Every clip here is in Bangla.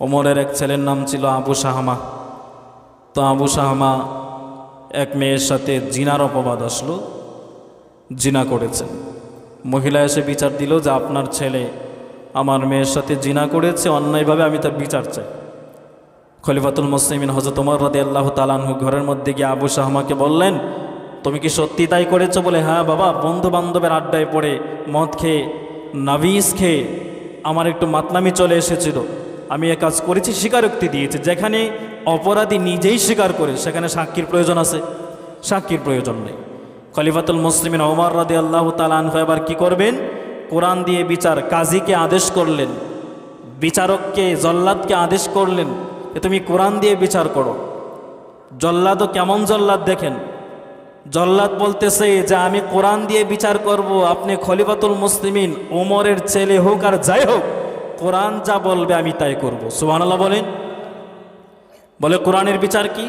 ওমরের এক ছেলের নাম ছিল আবু সাহামা। তো আবু সাহামা এক মেয়ের সাথে জিনার অপবাদ আসলো, জিনা করেছেন মহিলা এসে বিচার দিল যে আপনার ছেলে আমার মেয়ের সাথে জিনা করেছে, অন্যায়ভাবে আমি তার বিচার চাই। খলিফাতুল মুসলিমিন হজরত উমর রাদি আল্লাহ তালানহু ঘরের মধ্যে গিয়ে আবু শাহমাকে বললেন, তুমি কি সত্যি তাই করেছ? বলে হ্যাঁ বাবা বন্ধু বান্ধবের আড্ডায় পড়ে মদ খেয়ে নাভিস খেয়ে আমার একটু মাতলামি চলে এসেছিল। আমি এ কাজ করেছি, স্বীকারোক্তি দিয়েছি। যেখানে অপরাধী নিজেই স্বীকার করে, সেখানে সাক্ষীর প্রয়োজন আছে। সাক্ষীর প্রয়োজন নেই। খলিফাতুল মুসলিমিন ওমর রাদি আল্লাহ তালানহু এবার কী করবেন? কোরআন দিয়ে বিচার, কাজীকে আদেশ করলেন, বিচারককে, জল্লাদকে আদেশ করলেন যে তুমি কোরআন দিয়ে বিচার করো। জল্লাদও কেমন জল্লাদ দেখেন? জল্লাদ বলতেছে যে আমি কোরআন দিয়ে বিচার করব, আপনি খলিফাতুল মুসলিমিন, ওমরের ছেলে হোক আর যাই হোক কোরআন যা বলবে আমি তাই করব। সুবহানাল্লাহ বলেন। বলে কোরআনের বিচার কি?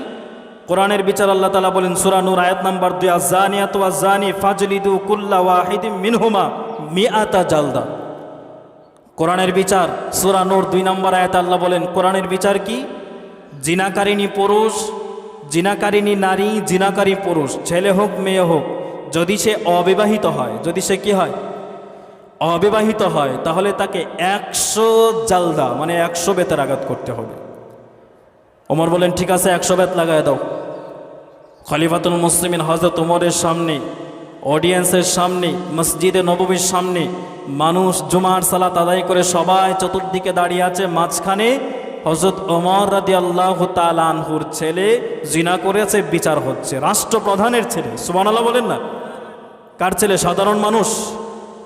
কোরআনের বিচার আল্লাহ তালা বলেন সুরানুর আয়াত নাম্বার দুই আজানিয়াত আজানি ফাজলিদু কুল্লা ওয়াহিদিম মিনহুমা মিআতা জালদা। কোরআনের বিচার সুরানুর দুই নম্বর আয়াত আল্লাহ বলেন, কোরআনের বিচার কি? জিনাকারিনী পুরুষ জিনাকারিনী নারী, জিনাকারী পুরুষ, ছেলে হোক, মেয়ে হোক, যদি সে অবিবাহিত হয়, যদি সে কি হয়? অবিবাহিত হয়, তাহলে তাকে একশো জালদা মানে একশো বেতের আঘাত করতে হবে। ওমর বলেন, ঠিক আছে, একশো বেত লাগায় দাও। খলিফাতুল মুসলিমিন হজরত ওমরের সামনে, অডিয়েন্সের সামনে, মসজিদে নববীর সামনে মানুষ জুমার সালাত আদায় করে সবাই চতুর্দিকে দাঁড়িয়ে আছে। মাঝখানে হজরত ওমর রাদি আল্লাহ তালানহুর ছেলে জিনা করেছে, বিচার হচ্ছে। রাষ্ট্রপ্রধানের ছেলে সুমান আল্লাহ বলেন না। কার ছেলে? সাধারণ মানুষ।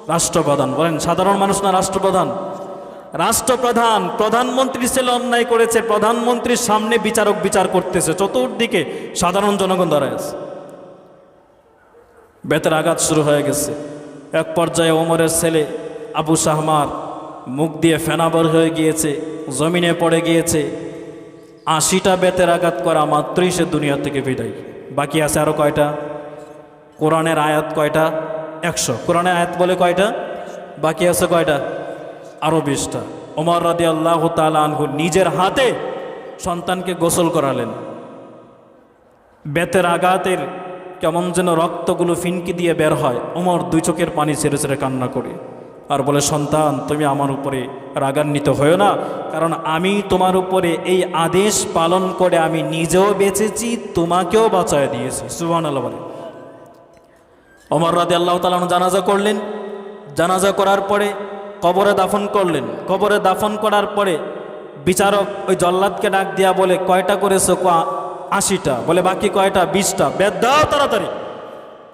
রাষ্ট্রপ্রধান। বলেন, সাধারণ মানুষ না রাষ্ট্রপ্রধান? রাষ্ট্রপ্রধান, প্রধানমন্ত্রী ছেলে অন্যায় করেছে, প্রধানমন্ত্রীর সামনে বিচারক বিচার করতেছে, চতুর্দিকে সাধারণ জনগণ দাঁড়ায় আছে। বেতের আঘাত শুরু হয়ে গেছে। এক পর্যায়ে ওমরের ছেলে আবু শাহমার মুখ দিয়ে ফেনাবর হয়ে গিয়েছে, জমিনে পড়ে গিয়েছে। আশিটা বেতের আঘাত করা মাত্রই সে দুনিয়া থেকে বিদায়। বাকি আছে আরও কয়টা? কোরআনের আয়াত কয়টা? একশো। কোরআনের আয়াত বলে কয়টা? বাকি আছে কয়টা? আরও বিশটা। ওমর রাদি আল্লাহ তালহু নিজের হাতে সন্তানকে গোসল করালেন। বেতের আঘাতের কেমন যেন রক্তগুলো ফিনকি দিয়ে বের হয়। ওমর দুই চোখের পানি ছেড়ে ছেড়ে কান্না করে। আর বলে, সন্তান, তুমি আমার উপরে রাগান্বিত হয়েও না। কারণ আমি তোমার উপরে এই আদেশ পালন করে আমি নিজেও বেঁচেছি, তোমাকেও বাঁচায় দিয়েছি। আল্লাহ বলে। অমর রাদে আল্লাহ তালন জানাজা করলেন। জানাজা করার পরে কবরে দাফন করলেন। কবরে দাফন করার পরে বিচারক ওই জল্লাদকে ডাক দিয়া বলে, কয়টা করেছ? আশিটা। বলে, বাকি কয়টা? বিশটা। বেদ দাও তাড়াতাড়ি।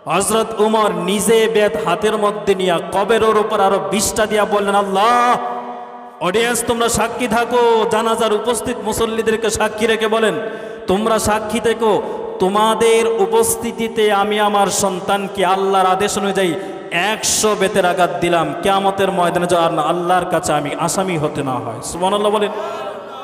হজরত উমর নিজে বেদ হাতের মধ্যে নিয়ে কবের উপর আরও বিশটা দিয়া বললেন, আল্লাহ অডিয়েন্স তোমরা সাক্ষী থাকো। জানাজার উপস্থিত মুসল্লিদেরকে সাক্ষী রেখে বলেন, তোমরা সাক্ষী থেকো। তোমাদের উপস্থিতিতে আমি আমার সন্তানকে আল্লাহর আদেশ অনুযায়ী একশো বেতের আঘাত দিলাম। কেয়ামতের ময়দানে যাওয়ার না, আল্লাহর কাছে আমি আসামি হতে না হয়। সুবহানাল্লাহ বলেন।